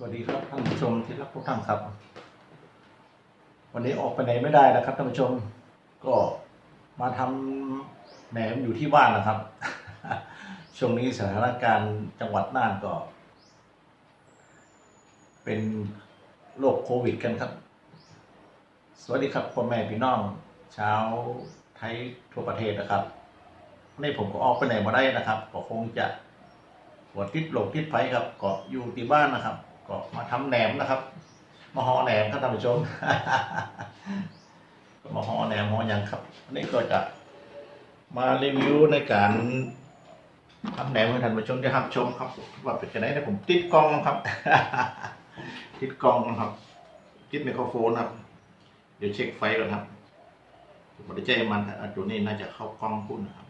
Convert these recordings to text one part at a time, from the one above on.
สวัสดีครับท่านผู้ชมที่รักทุกท่านครับ วันนี้ออกไปไหนไม่ได้นะครับท่านผู้ชมก็มาทำแหนมอยู่ที่บ้านนะครับ ช่วงนี้สถานการณ์จังหวัดน่านก็ เป็นโรคโควิดกันครับ สวัสดีครับพ่อแม่พี่น้องชาวไทยทั่วประเทศนะครับนนี้ผมก็ออกไปไหนมาได้นะครับก็คงจะหัวติดโลกติดไฟครับก็อยู่ที่บ้านนะครับ ก็มาทำแหนมนะครับ มาห่อแหนมครับท่านผู้ชมก็มาห่อแหนมห่อหยังครับอันนี้ก็จะมารีวิวในการทำแหนมให้ท่านผู้ชมได้รับชมครับว่าเป็นจะไหนนะผมติดกล้องครับ ติดกล้องครับ ติดไมโครโฟนครับ เดี๋ยวเช็คไฟก่อนครับผมจะใจมันอันนี้น่าจะเข้ากล้องพุ่นนะครับ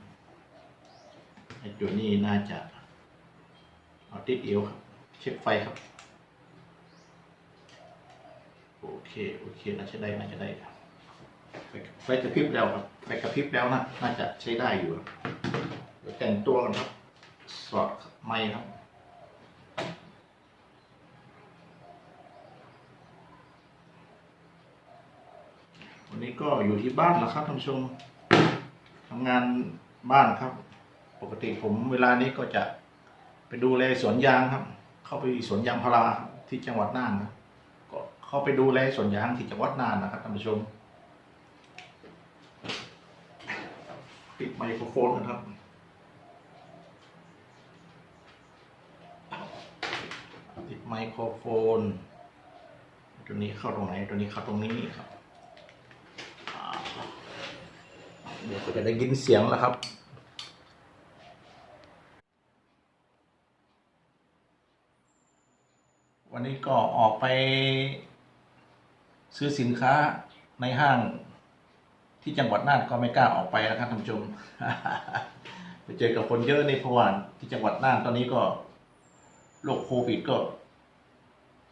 ไอ้ตัวนี้น่าจะเอาติดเอวครับ เช็คไฟครับ โอเค โอเคน่าจะได้น่าจะได้ไฟไฟกระพริบแล้วครับไฟกระพริบแล้วนะน่าจะใช้ได้อยู่ครับเดี๋ยวแต่งตัวกันครับ สอดไม้ครับวันนี้ก็อยู่ที่บ้านแล้วครับท่านผู้ชมทำงานบ้านครับ ปกติผมเวลานี้ก็จะไปดูแลสวนยางครับ เข้าไปสวนยางพาราที่จังหวัดน่านครับ เข้าไปดูแลสวนยางที่จังหวัดน่านนะครับท่านผู้ชมปิดไมโครโฟนนะครับติดไมโครโฟน ตัวนี้เข้าตรงไหน ตัวนี้เข้าตรงนี้ครับ เดี๋ยวก็จะได้ยินเสียงแล้วครับวันนี้ก็ออกไป ซื้อสินค้าในห้างที่จังหวัดน่านก็ไม่กล้าออกไปนะครับท่านผู้ชม ไปเจอกับคนเยอะในพราะว่าที่จังหวัดน่านตอนนี้ก็โรคโควิดก็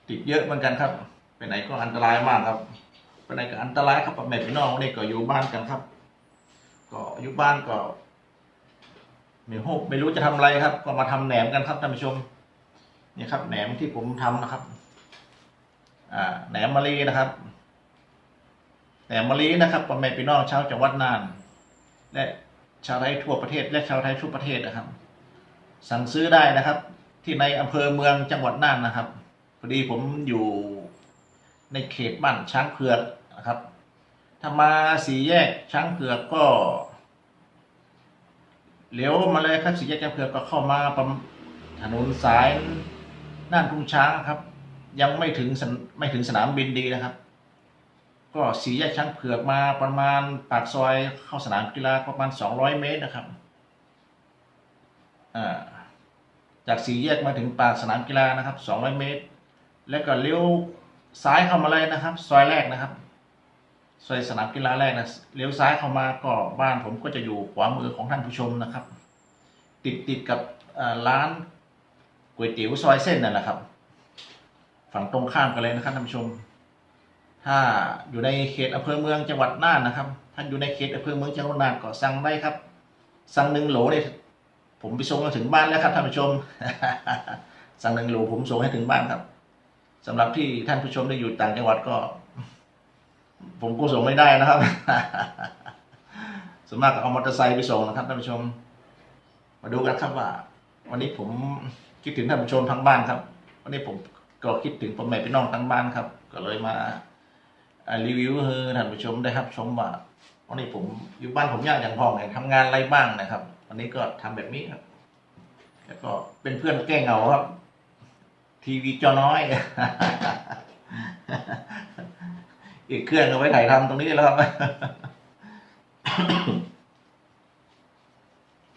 ติดเยอะเหมือนกันครับ ไปไหนก็อันตรายมากครับ ไปไหนก็อันตรายครับแม่พี่น้องนี่ก็อยู่บ้านกันครับ ก็อยู่บ้านก็ไม่รู้ไม่รู้จะทำอะไรครับ ก็มาทำแหนมกันครับท่านผู้ชมนี่ครับแหนมที่ผมทำนะครับ แหนมมะลีนะครับแหนมมะลีนะครับพ่อแม่พี่น้องชาวจังหวัดน่าน และชาวไทยทั่วประเทศ และชาวไทยทั่วประเทศนะครับ สั่งซื้อได้นะครับ ที่ในอำเภอเมืองจังหวัดน่านนะครับพอดีผมอยู่ในเขตบ้านช้างเผือกนะครับถ้ามาสี่แยกช้างเผือกก็เลี้ยวมาเลยครับสี่แยกช้างเผือกก็เข้ามาประถนนสายน่านทุ่งช้างครับ ยังไม่ถึงไม่ถึงสนามบินดีนะครับ ก็สีแยกช้างเผือกมาประมาณปากซอยเข้าสนามกีฬาประมาณ 200 เมตรนะครับจากสีแยกมาถึงปากสนามกีฬานะครับ 200 เมตร แล้วก็เลี้ยวซ้ายเข้ามาเลยนะครับ ซอยแรกนะครับซอยสนามกีฬาแรกนะเลี้ยวซ้ายเข้ามาก็บ้านผมก็จะอยู่ขวามือของท่านผู้ชมนะครับ ติดติดกับร้านก๋วยเตี๋ยวซอยเส้นนั่นแหละครับ ฝั่งตรงข้ามกันเลยนะครับท่านผู้ชม ถ้าอยู่ในเขตอำเภอเมืองจังหวัดน่านนะครับท่านอยู่ในเขตอำเภอเมืองจังหวัดน่านก็สั่งได้ครับ สั่งหนึ่งโหลเนี่ยผมไปส่งถึงบ้านแล้วครับท่านผู้ชม สั่งหนึ่งโหลผมส่งให้ถึงบ้านครับสำหรับที่ท่านผู้ชมได้อยู่ต่างจังหวัดก็ ผมก็ส่งไม่ได้นะครับส่วนมากก็เอามอเตอร์ไซค์ไปส่งนะครับท่านผู้ชม มาดูกันครับว่า วันนี้ผมคิดถึงท่านผู้ชมทั้งบ้านครับ วันนี้ผม ก็คิดถึงพ่อแม่พี่น้องทั้งบ้านครับ ก็เลยมารีวิวให้ท่านผู้ชมได้ครับชมว่าวันนี้ผมอยู่บ้านผมยากอย่างพองไงทำงานอะไรบ้างนะครับ วันนี้ก็ทำแบบนี้ครับ แล้วก็เป็นเพื่อนแก้เหงาครับ ทีวีจอน้อย อีกเครื่องเอาไว้ถ่ายทำตรงนี้แล้วครับ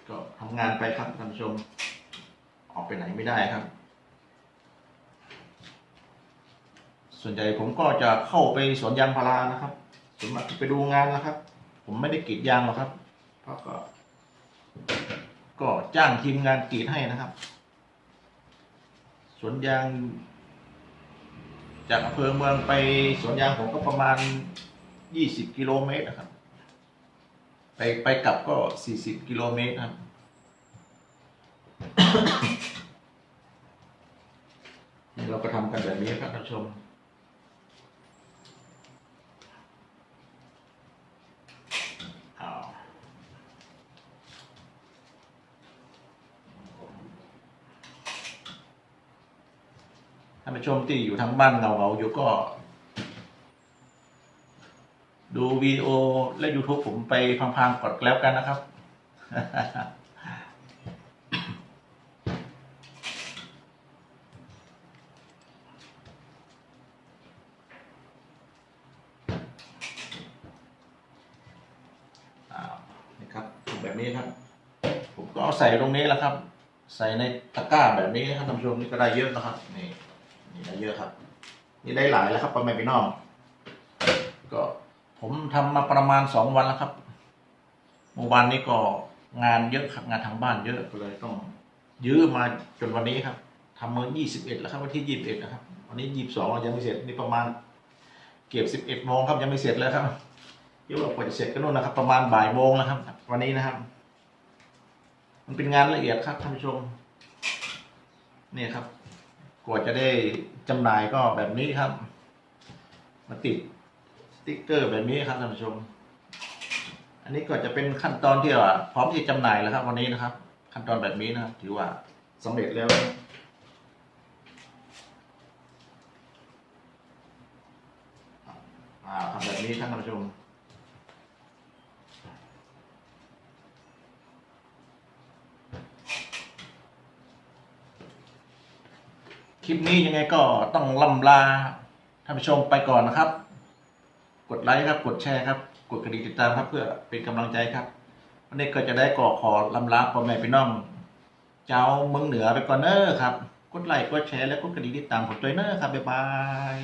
ก็ทำงานไปครับท่านผู้ชม ออกไปไหนไม่ได้ครับ ส่วนใหญ่ผมก็จะเข้าไปสวนยางพารานะครับส่วนมไปดูงานนะครับ ผมไม่ได้กรีดยางหรอกครับเพราะก็ก็จ้างทีมงานกรีดให้นะครับ สวนยาง จากอำเภอเมืองไปสวนยางผมก็ประมาณยี่สิบกิโลเมตรนะครับ ไปไปกลับก็สี่สิบกิโลเมตรครับ นี่เราก็ทำกันแบบนี้ครับท่านผู้ชม เอาท่านผู้ชมที่อยู่ทางบ้านเงาเงาๆอยู่ก็ ดูวิดีโอและ YouTube ผมไปพังๆกดแล้วกันนะครับอ้าวนี่ครับแบบนี้ครับ ผมก็เอาใส่ตรงนี้แหละครับ ใส่ในตะกร้าแบบนี้นะครับท่านผู้ชมนี่ก็ได้เยอะนะครับนี่ นี่ได้เยอะครับ นี่ได้หลายแล้วครับประมาณพี่น้อง ก็ผมทำมาประมาณสองวันแล้วครับเมื่อวานนี้ก็งานเยอะครับงานทางบ้านเยอะก็เลยต้องยื้อมาจนวันนี้ครับทำเมื่อยี่สิบเอ็ดแล้วครับวันที่ยี่สิบเอ็ดนะครับ วันนี้ยี่สิบสองยังไม่เสร็จนี่ประมาณเก็บสิบเอ็ดโมงครับยังไม่เสร็จเลยครับเดี๋ยวเราควรจะเสร็จกันนู่นนะครับ ประมาณบ่ายโมงนะครับ วันนี้นะครับ มันเป็นงานละเอียดครับท่านผู้ชมนี่ครับ กว่าจะได้จำหน่ายก็แบบนี้ครับ มาติดสติ๊กเกอร์แบบนี้ครับท่านผู้ชม อันนี้ก็จะเป็นขั้นตอนที่ว่าพร้อมที่จำหน่ายแล้วครับ วันนี้นะครับ ขั้นตอนแบบนี้นะครับ ถือว่าสำเร็จแล้วอ่าทำแบบนี้ท่านผู้ชม ลิปนี้ยังไงก็ต้องล่ำลาท่านผู้ชมไปก่อนนะครับ กดไลค์ครับ กดแชร์ครับ กดกระดิ่งติดตามครับเพื่อเป็นกำลังใจครับ วันนี้ก็จะได้ก่อขอลำลาพ่อแม่พี่น้อง เจ้าเมืองเหนือไปก่อนเนอร์ครับ กดไลค์กดแชร์และกดกระดิ่งติดตามผมด้วยเนอร์ครับบ๊ายบาย